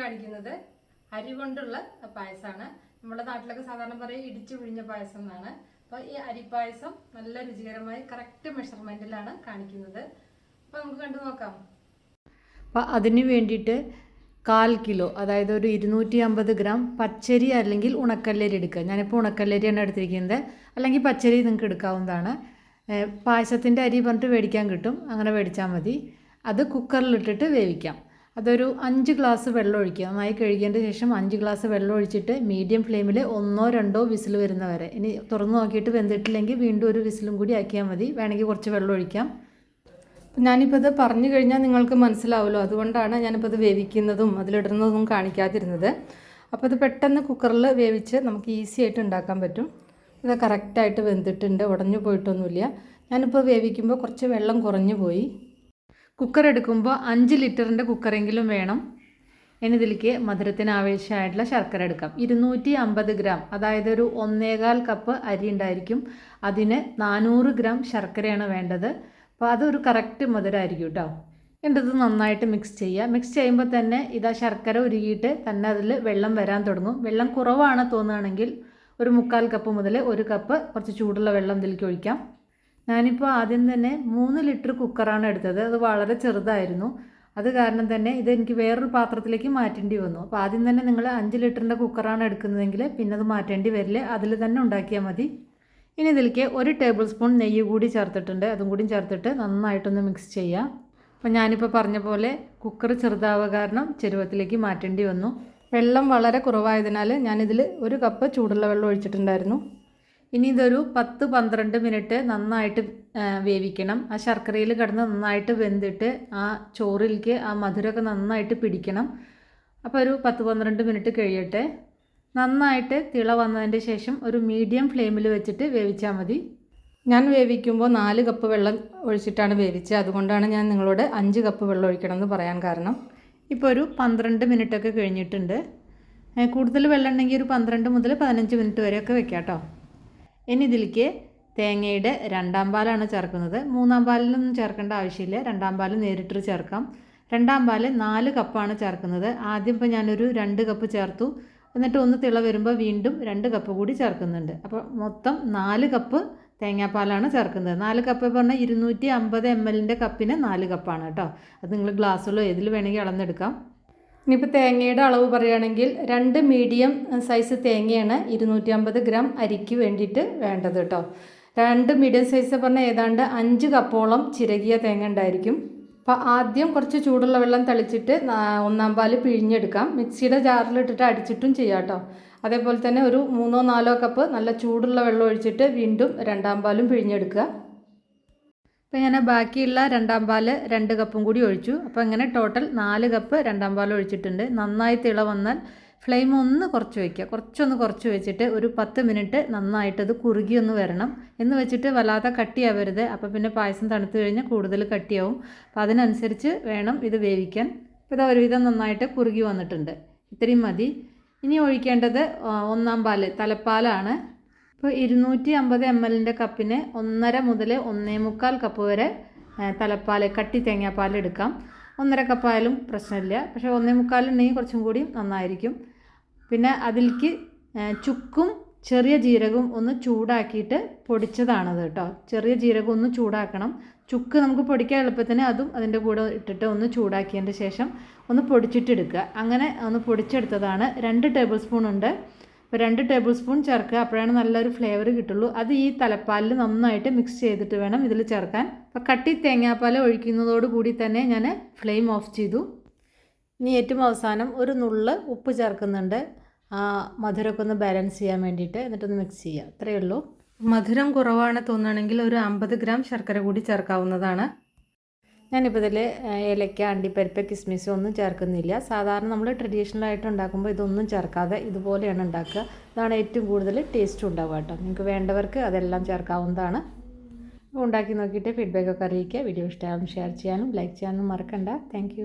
കാണിക്കുന്നത് അരി കൊണ്ടുള്ള പായസമാണ് നമ്മുടെ നാട്ടിലൊക്കെ സാധാരണ പറയും ഇടിച്ചു പിഴിഞ്ഞ പായസം എന്നാണ്. അപ്പോൾ ഈ അരിപ്പായസം നല്ല രുചികരമായി കറക്റ്റ് മെഷർമെന്റിലാണ് കാണിക്കുന്നത്. അപ്പോൾ നമുക്ക് കണ്ടു നോക്കാം. അപ്പോൾ അതിന് വേണ്ടിയിട്ട് കാൽ കിലോ അതായത് ഒരു ഇരുന്നൂറ്റി അമ്പത് ഗ്രാം പച്ചരി അല്ലെങ്കിൽ ഉണക്കല്ലരി എടുക്കുക. ഞാനിപ്പോൾ ഉണക്കല്ലരിയാണ് എടുത്തിരിക്കുന്നത്. അല്ലെങ്കിൽ പച്ചരി നിങ്ങൾക്ക് എടുക്കാവുന്നതാണ്. പായസത്തിന്റെ അരി പറഞ്ഞിട്ട് മേടിക്കാൻ കിട്ടും. അങ്ങനെ മേടിച്ചാൽ മതി. അത് കുക്കറിലിട്ടിട്ട് വേവിക്കാം. അതൊരു അഞ്ച് ഗ്ലാസ് വെള്ളം ഒഴിക്കുക. നന്നായി കഴുകിയതിന്റെ ശേഷം അഞ്ച് ഗ്ലാസ് വെള്ളം ഒഴിച്ചിട്ട് മീഡിയം ഫ്ലെയിമിൽ ഒന്നോ രണ്ടോ വിസിൽ വരുന്നവരെ ഇനി തുറന്നു നോക്കിയിട്ട് വെന്തിട്ടില്ലെങ്കിൽ വീണ്ടും ഒരു വിസിലും കൂടി ആക്കിയാൽ മതി. വേണമെങ്കിൽ കുറച്ച് വെള്ളം ഒഴിക്കാം. ഞാനിപ്പോൾ ഇത് പറഞ്ഞു കഴിഞ്ഞാൽ നിങ്ങൾക്ക് മനസ്സിലാവുമല്ലോ. അതുകൊണ്ടാണ് ഞാനിപ്പോൾ ഇത് വേവിക്കുന്നതും അതിലിടുന്നതും കാണിക്കാതിരുന്നത്. അപ്പോൾ ഇത് പെട്ടെന്ന് കുക്കറിൽ വേവിച്ച് നമുക്ക് ഈസി ആയിട്ട് ഉണ്ടാക്കാൻ പറ്റും. ഇത് കറക്റ്റായിട്ട് വെന്തിട്ടുണ്ട്. ഉടഞ്ഞു പോയിട്ടൊന്നുമില്ല. ഞാനിപ്പോൾ വേവിക്കുമ്പോൾ കുറച്ച് വെള്ളം കുറഞ്ഞു പോയി. കുക്കർ എടുക്കുമ്പോൾ അഞ്ച് ലിറ്ററിന്റെ കുക്കറെങ്കിലും വേണം. ഇനി ഇതിലേക്ക് മധുരത്തിന് ആവശ്യമായിട്ടുള്ള ശർക്കര എടുക്കാം. ഇരുന്നൂറ്റി അമ്പത് ഗ്രാം അതായത് ഒരു ഒന്നേകാൽ കപ്പ് അരി ഉണ്ടായിരിക്കും. അതിന് നാനൂറ് ഗ്രാം ശർക്കരയാണ് വേണ്ടത്. അപ്പോൾ അതൊരു കറക്റ്റ് മധുരമായിരിക്കും കേട്ടോ എന്നിട്ട് ഇത് നന്നായിട്ട് മിക്സ് ചെയ്യുക. മിക്സ് ചെയ്യുമ്പോൾ തന്നെ ഇതാ ശർക്കര ഉരുകിയിട്ട് തന്നെ അതിൽ വെള്ളം വരാൻ തുടങ്ങും. വെള്ളം കുറവാണ് തോന്നുകയാണെങ്കിൽ ഒരു മുക്കാൽ കപ്പ് മുതൽ ഒരു കപ്പ് കുറച്ച് ചൂടുള്ള വെള്ളം ഇതിലേക്ക് ഒഴിക്കാം. ഞാനിപ്പോൾ ആദ്യം തന്നെ മൂന്ന് ലിറ്റർ കുക്കറാണ് എടുത്തത്. അത് വളരെ ചെറുതായിരുന്നു. അത് കാരണം തന്നെ ഇത് എനിക്ക് വേറൊരു പാത്രത്തിലേക്ക് മാറ്റേണ്ടി വന്നു. അപ്പോൾ ആദ്യം തന്നെ നിങ്ങൾ അഞ്ച് ലിറ്ററിന്റെ കുക്കറാണ് എടുക്കുന്നതെങ്കിൽ പിന്നെ അത് മാറ്റേണ്ടി വരില്ല. അതിൽ തന്നെ ഉണ്ടാക്കിയാൽ മതി. ഇനി ഇതിലേക്ക് ഒരു ടേബിൾ സ്പൂൺ നെയ്യ് കൂടി ചേർത്തിട്ടുണ്ട്. അതും കൂടി ചേർത്തിട്ട് നന്നായിട്ടൊന്ന് മിക്സ് ചെയ്യാം. അപ്പോൾ ഞാനിപ്പോൾ പറഞ്ഞ പോലെ കുക്കർ ചെറുതാവുക കാരണം ചെരുവത്തിലേക്ക് മാറ്റേണ്ടി വന്നു. വെള്ളം വളരെ കുറവായതിനാൽ ഞാനിതിൽ ഒരു കപ്പ് ചൂടുള്ള വെള്ളം ഒഴിച്ചിട്ടുണ്ടായിരുന്നു. ഇനി ഇതൊരു പത്ത് പന്ത്രണ്ട് മിനിറ്റ് നന്നായിട്ട് വേവിക്കണം. ആ ശർക്കരയിൽ കിടന്ന് നന്നായിട്ട് വെന്തിട്ട് ആ ചോറിലേക്ക് ആ മധുരമൊക്കെ നന്നായിട്ട് പിടിക്കണം. അപ്പോൾ ഒരു പത്ത് പന്ത്രണ്ട് മിനിറ്റ് കഴിയട്ടെ. നന്നായിട്ട് തിള വന്നതിന്റെ ശേഷം ഒരു മീഡിയം ഫ്ലെയിമിൽ വെച്ചിട്ട് വേവിച്ചാൽ മതി. ഞാൻ വേവിക്കുമ്പോൾ നാല് കപ്പ് വെള്ളം ഒഴിച്ചിട്ടാണ് വേവിച്ചത്. അതുകൊണ്ടാണ് ഞാൻ നിങ്ങളോട് അഞ്ച് കപ്പ് വെള്ളം ഒഴിക്കണം എന്ന് പറയാൻ കാരണം. ഇപ്പോൾ ഒരു പന്ത്രണ്ട് മിനിറ്റൊക്കെ കഴിഞ്ഞിട്ടുണ്ട്. കൂടുതൽ വെള്ളം ഉണ്ടെങ്കിൽ ഒരു പന്ത്രണ്ട് മുതൽ പതിനഞ്ച് മിനിറ്റ് വരെയൊക്കെ വെക്കാം കേട്ടോ ഇനി തേങ്ങയുടെ രണ്ടാം പാലാണ് ചേർക്കുന്നത്. മൂന്നാം പാലിലൊന്നും ചേർക്കേണ്ട ആവശ്യമില്ല. രണ്ടാം പാൽ നേരിട്ട് ചേർക്കാം. രണ്ടാം പാൽ നാല് കപ്പാണ് ചേർക്കുന്നത്. ആദ്യം ഇപ്പോൾ ഞാനൊരു രണ്ട് കപ്പ് ചേർത്തു. എന്നിട്ട് ഒന്ന് തിള വരുമ്പോൾ വീണ്ടും രണ്ട് കപ്പ് കൂടി ചേർക്കുന്നുണ്ട്. അപ്പോൾ മൊത്തം നാല് കപ്പ് തേങ്ങാപ്പാലാണ് ചേർക്കുന്നത്. നാല് കപ്പ് പറഞ്ഞാൽ ഇരുന്നൂറ്റി അമ്പത് എം എല്ലിന്റെ കപ്പിന് നാല് കപ്പാണ് കേട്ടോ. അത് നിങ്ങൾ ഗ്ലാസ്സിലോ ഏതിൽ വേണമെങ്കിൽ അളന്നെടുക്കാം. ഇനിയിപ്പോൾ തേങ്ങയുടെ അളവ് പറയുകയാണെങ്കിൽ രണ്ട് മീഡിയം സൈസ് തേങ്ങയാണ് ഇരുന്നൂറ്റി അമ്പത് ഗ്രാം അരിക്ക് വേണ്ടിയിട്ട് വേണ്ടത് കേട്ടോ. രണ്ട് മീഡിയം സൈസ് പറഞ്ഞാൽ ഏതാണ്ട് അഞ്ച് കപ്പോളം ചിരകിയ തേങ്ങ ഉണ്ടായിരിക്കും. അപ്പോൾ ആദ്യം കുറച്ച് ചൂടുള്ള വെള്ളം തളിച്ചിട്ട് ഒന്നാം പാൽ പിഴിഞ്ഞെടുക്കാം. മിക്സിയുടെ ജാറിലിട്ടിട്ട് അടിച്ചിട്ടും ചെയ്യാം കേട്ടോ. അതേപോലെ തന്നെ ഒരു മൂന്നോ നാലോ കപ്പ് നല്ല ചൂടുള്ള വെള്ളം ഒഴിച്ചിട്ട് വീണ്ടും രണ്ടാം പാലും പിഴിഞ്ഞെടുക്കുക. അപ്പോൾ ഞാൻ ബാക്കിയുള്ള രണ്ടാം പാൽ രണ്ട് കപ്പും കൂടി ഒഴിച്ചു. അപ്പോൾ അങ്ങനെ ടോട്ടൽ നാല് കപ്പ് രണ്ടാം പാൽ ഒഴിച്ചിട്ടുണ്ട്. നന്നായി തിള വന്നാൽ ഫ്ലെയിം ഒന്ന് കുറച്ച് വയ്ക്കുക. കുറച്ചൊന്ന് കുറച്ച് വെച്ചിട്ട് ഒരു പത്ത് മിനിറ്റ് നന്നായിട്ടത് കുറുകി ഒന്ന് വരണം. എന്ന് വെച്ചിട്ട് വല്ലാതെ കട്ടിയാവരുത്. അപ്പോൾ പിന്നെ പായസം തണുത്തു കഴിഞ്ഞാൽ കൂടുതൽ കട്ടിയാവും. അപ്പോൾ അതിനനുസരിച്ച് വേണം ഇത് വേവിക്കാൻ. ഇപ്പോൾ ഇത് ഒരുവിധം നന്നായിട്ട് കുറുകി വന്നിട്ടുണ്ട്. ഇത്രയും മതി. ഇനി ഒഴിക്കേണ്ടത് ഒന്നാം പാൽ തലപ്പാലാണ്. ഇപ്പോൾ ഇരുന്നൂറ്റി അമ്പത് എം എല്ലിന്റെ കപ്പിന് ഒന്നര മുതൽ ഒന്നേ മുക്കാൽ കപ്പ് വരെ തലപ്പാൽ കട്ടി തേങ്ങാപ്പാൽ എടുക്കാം. ഒന്നര കപ്പായാലും പ്രശ്നമില്ല. പക്ഷേ ഒന്നേ മുക്കാലുണ്ടെങ്കിൽ കുറച്ചും കൂടി നന്നായിരിക്കും. പിന്നെ അതിലേക്ക് ചുക്കും ചെറിയ ജീരകവും ഒന്ന് ചൂടാക്കിയിട്ട് പൊടിച്ചതാണത് കേട്ടോ. ചെറിയ ജീരകം ഒന്ന് ചൂടാക്കണം. ചുക്ക് നമുക്ക് പൊടിക്കാൻ എളുപ്പത്തിന് അതും അതിന്റെ കൂടെ ഇട്ടിട്ട് ഒന്ന് ചൂടാക്കിയതിന്റെ ശേഷം ഒന്ന് പൊടിച്ചിട്ടെടുക്കുക. അങ്ങനെ ഒന്ന് പൊടിച്ചെടുത്തതാണ്. രണ്ട് ടേബിൾ സ്പൂൺ ഉണ്ട്. അപ്പോൾ രണ്ട് ടേബിൾ സ്പൂൺ ചേർക്കുക. അപ്പോഴാണ് നല്ലൊരു ഫ്ലേവർ കിട്ടുള്ളൂ. അത് ഈ തലപ്പാലിൽ നന്നായിട്ട് മിക്സ് ചെയ്തിട്ട് വേണം ഇതിൽ ചേർക്കാൻ. അപ്പോൾ കട്ടി തേങ്ങാപ്പാൽ ഒഴിക്കുന്നതോട് കൂടി തന്നെ ഞാൻ ഫ്ലെയിം ഓഫ് ചെയ്തു. ഇനി ഏറ്റവും അവസാനം ഒരു നുള്ള് ഉപ്പ് ചേർക്കുന്നുണ്ട്. ആ മധുരമൊക്കെ ഒന്ന് ബാലൻസ് ചെയ്യാൻ വേണ്ടിയിട്ട് എന്നിട്ടൊന്ന് മിക്സ് ചെയ്യുക. അത്രയേ ഉള്ളൂ. മധുരം കുറവാണ് തോന്നുകയാണെങ്കിൽ ഒരു അമ്പത് ഗ്രാം ശർക്കര കൂടി ചേർക്കാവുന്നതാണ്. ഞാനിപ്പോൾ ഇതിൽ ഏലക്ക അണ്ടിപ്പരിപ്പ് കിസ്മിസ് ഒന്നും ചേർക്കുന്നില്ല. സാധാരണ നമ്മൾ ട്രഡീഷണൽ ആയിട്ട് ഉണ്ടാക്കുമ്പോൾ ഇതൊന്നും ചേർക്കാതെ ഇതുപോലെയാണ് ഉണ്ടാക്കുക. ഇതാണ് ഏറ്റവും കൂടുതൽ ടേസ്റ്റ് ഉണ്ടാവുക കേട്ടോ. നിങ്ങൾക്ക് വേണ്ടവർക്ക് അതെല്ലാം ചേർക്കാവുന്നതാണ്. ഉണ്ടാക്കി നോക്കിയിട്ട് ഫീഡ്ബാക്ക് ഒക്കെ അറിയിക്കുക. വീഡിയോ ഇഷ്ടമാകും ഷെയർ ചെയ്യാനും ലൈക്ക് ചെയ്യാനും മറക്കണ്ട. താങ്ക്